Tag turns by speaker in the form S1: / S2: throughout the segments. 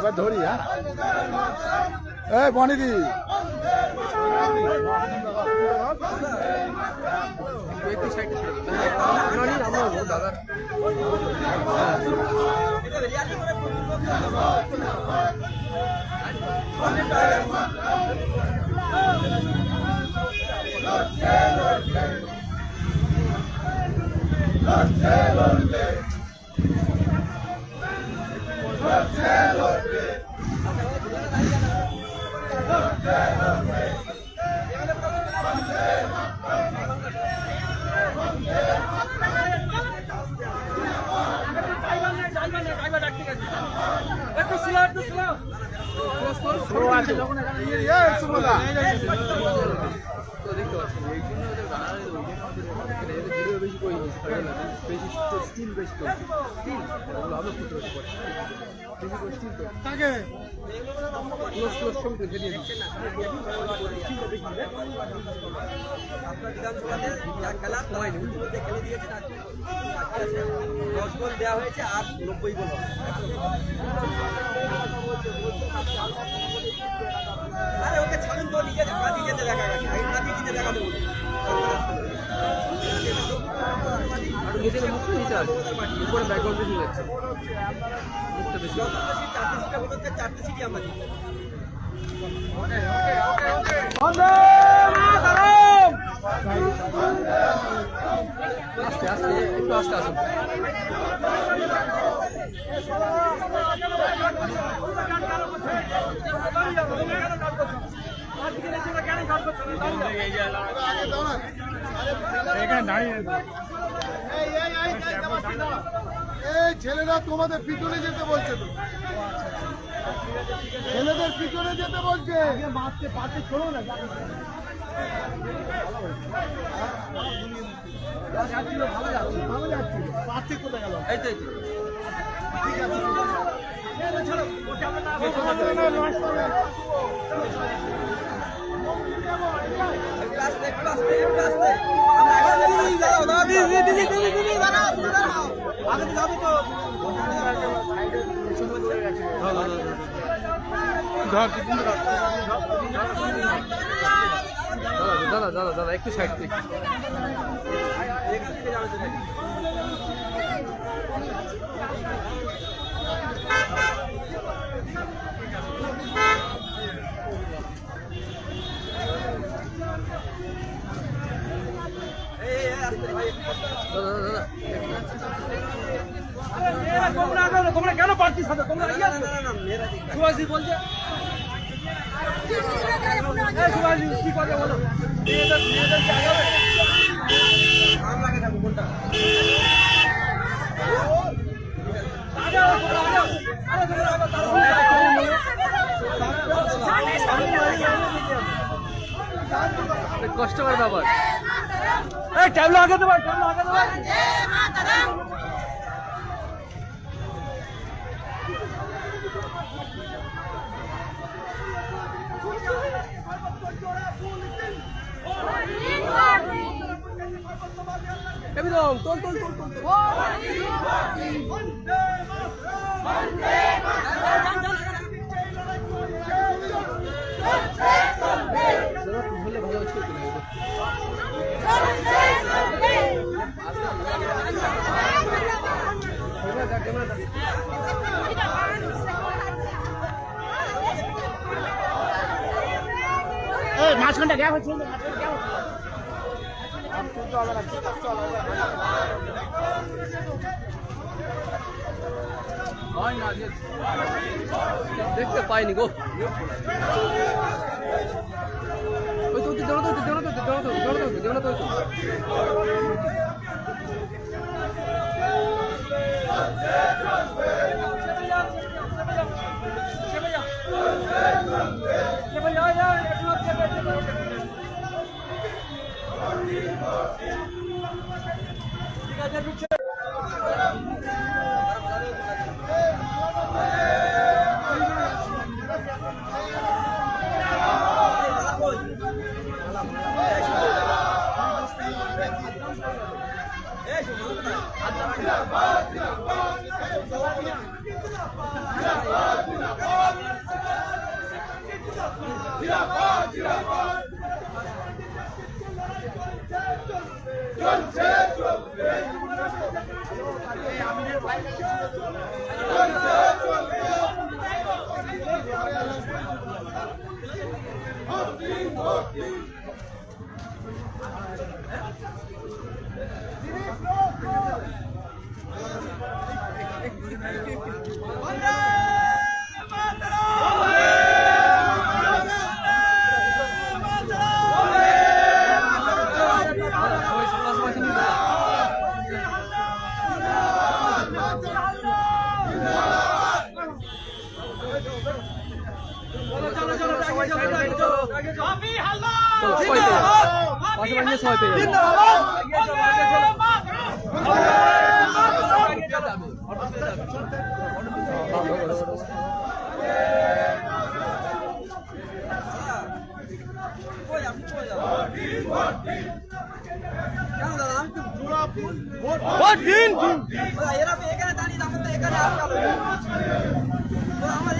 S1: এবার ধরি হ্যাঁ? এই বনিদি
S2: একটু সাইড দাদা
S3: আপনার দেওয়া হয়েছে আর নব্বই গোল আরে ওকে ছাড়ুন তো নিজে কাঁদি যেতে দেখা গেছে দেখা দেবো
S2: নিজেকে মুখটা নিচে আছে উপরে ব্যাকগ্রাউন্ড আস্তে আস্তে একটু আস্তে আসুন।
S1: ছেলেরা তোমাদের পিছনে যেতে বলছে তো ছেলেদের পিছনে যেতে বলছে
S2: এই তো এই তো।
S3: একটু আসতে একটু আসতে একটু আসতে আমরা আগে দাঁড়াও দাঁড়াও দিদি দিদি দিদি দিদি দাঁড়াও তুমি দাঁড়াও আগে তো যাব তো
S2: ধর, ধর, ধর, ধর। দাদা দাদা দাদা একটু সাইড থেকে
S3: এখান থেকে যাবে তো নাকি? এই, এই, এই, আসতে ভাই, একটু আসতে।
S2: দাদা দাদা দাদা
S3: না, না, না, না, না, মেয়েরা দিক না। আম লাগে থাকো, কোনটা?
S2: অনেক কষ্টকর ব্যাপার একদম তোল তোল তোল তোল তোল। দাদা
S1: মাঝখানটা গ্যাপ হচ্ছে।
S2: দেখতে পাইনি গো। ওই তো দৌড়াতে দৌড়াতে দৌড়াতে দৌড়াতে দৌড়াতে
S3: Hey! One এরা এখানে দাঁড়িয়ে আমাদের এখানে আটকালো আমার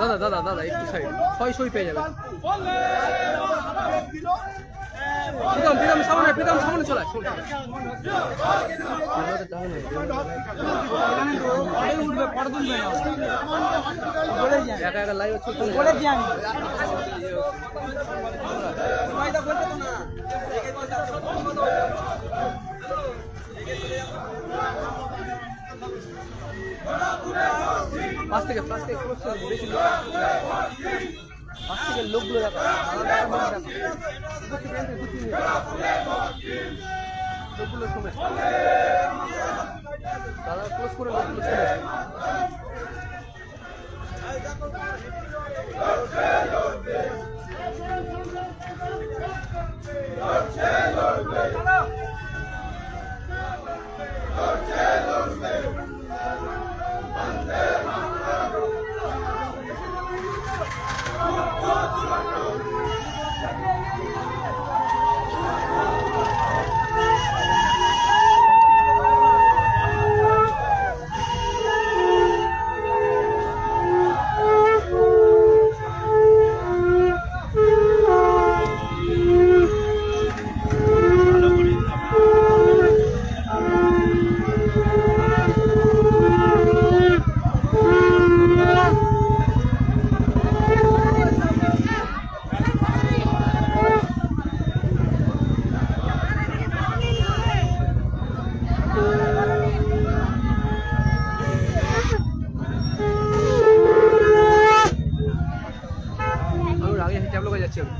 S2: দাদা দাদা দাদা, একটু সাইড। ছয় সই পেয়ে যাবে। প্রীতম প্রীতম, সামনে প্রীতম, সামনে চলে। একা একা লাইভ হচ্ছে থেকে পাশ থেকে ক্রস করে বেশি লোক পাশ থেকে লোকগুলো দেখো ইয়ে। লোকগুলো শুনে তারা ক্লোজ করে লোকগুলো শুনে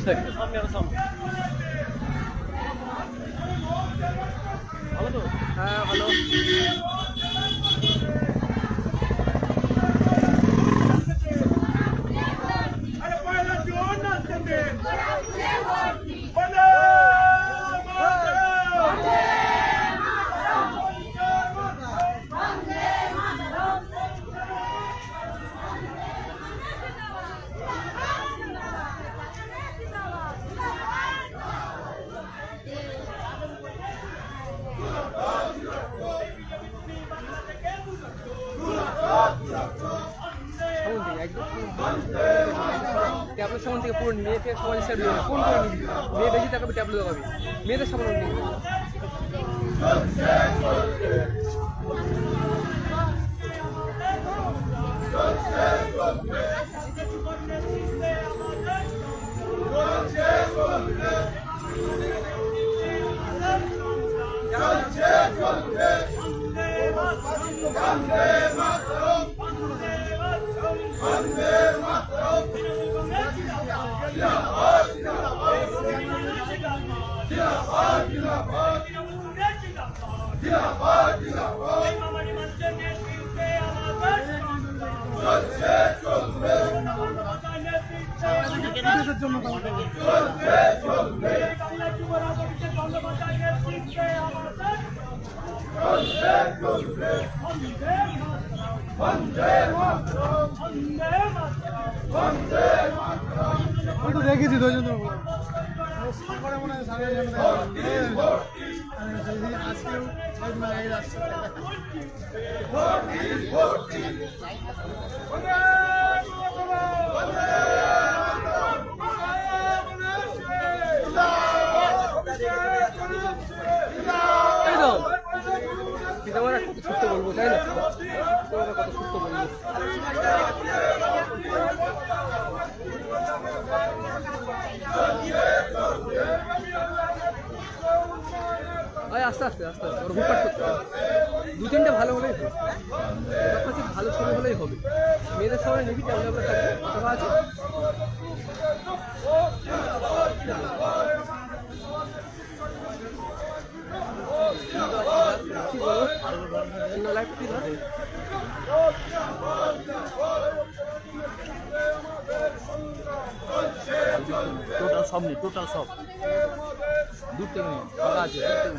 S2: এক সেকেন্ড সামনে আর সামনে ভালো তো হ্যাঁ ভালো
S1: আরে পয়লা জোর না
S2: দেবে সমান থেকে পুরো মেয়ে থেকে সমাজের সাইড হয়ে ফোন করে নিবি? মেয়ে বেশি তাকাবি ট্যাবলেট দেখাবি মেয়েদের সামনে নিবি
S4: দেখেছি দুজন আজকেও
S2: রাস্তা
S5: টোটাল সব নেই টোটাল সব
S2: দূর থেকে ফাঁকা আছে দূর থেকে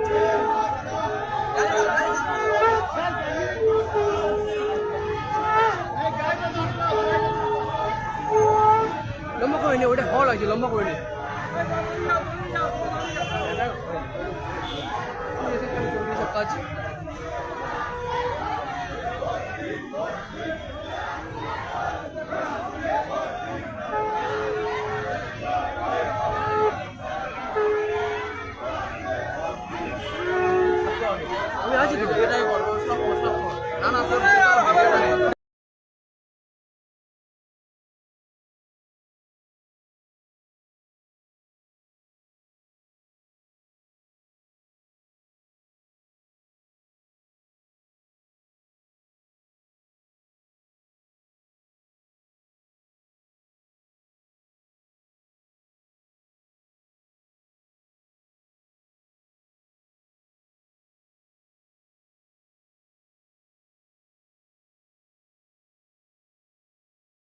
S2: হয়নি ওইটা হল হয়েছে লম্বা করিনি কাজ আমি আছি এটাই